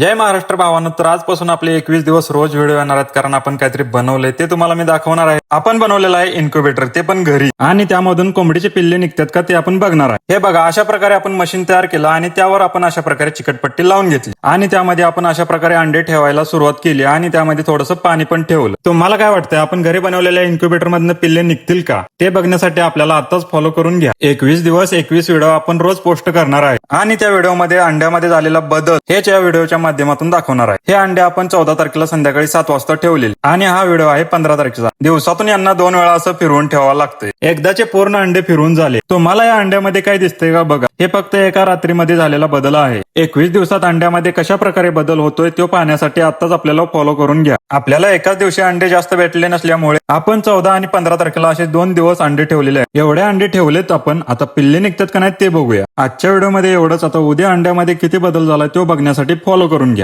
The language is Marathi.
जय महाराष्ट्र भावानं. तर आजपासून आपले एकवीस दिवस रोज व्हिडिओ येणार आहेत कारण आपण काहीतरी बनवलंय. ते तुम्हाला मी दाखवणार आहे. आपण बनवलेलं आहे इन्क्युबेटर ते पण घरी. आणि त्यामधून कोंबडीचे पिल्ले निघतात का ते आपण बघणार आहे. हे बघा अशा प्रकारे आपण मशीन तयार केलं आणि त्यावर आपण अशा प्रकारे चिकटपट्टी लावून घेतली. आणि त्यामध्ये आपण अशा प्रकारे अंडे ठेवायला सुरुवात केली आणि त्यामध्ये थोडंसं पाणी पण ठेवलं. तुम्हाला काय वाटतंय आपण घरी बनवलेल्या इन्क्युबेटर मधनं पिल्ले निघतील का? ते बघण्यासाठी आपल्याला आताच फॉलो करून घ्या. एकवीस दिवस एकवीस व्हिडिओ आपण रोज पोस्ट करणार आहे. आणि त्या व्हिडिओमध्ये अंड्यामध्ये झालेला बदल हेच या व्हिडिओच्या माध्यमातून दाखवणार आहे. हे अंडे आपण चौदा तारखेला संध्याकाळी सात वाजता ठेवलेले. आणि हा व्हिडिओ आहे पंधरा तारखेचा. दिवसातून यांना दोन वेळा असं फिरवून ठेवावं लागतंय. एकदाचे पूर्ण अंडे फिरवून झाले. तुम्हाला या अंड्यामध्ये काय दिसतंय का बघा. हे फक्त एका रात्रीमध्ये झालेला बदल आहे. एकवीस दिवसात अंड्यामध्ये कशा प्रकारे बदल होतोय तो पाहण्यासाठी आताच आपल्याला फॉलो करून घ्या. आपल्याला एकाच दिवशी अंडे जास्त भेटले नसल्यामुळे आपण चौदा आणि पंधरा तारखेला असे दोन दिवस अंडे ठेवलेले आहे एवढे अंडे ठेवलेत आपण. आता पिल्ले निघतात का नाही ते बघूया. आजच्या व्हिडिओमध्ये एवढंच. आता उद्या अंड्यामध्ये किती बदल झाला तो बघण्यासाठी फॉलो करू करून घ्या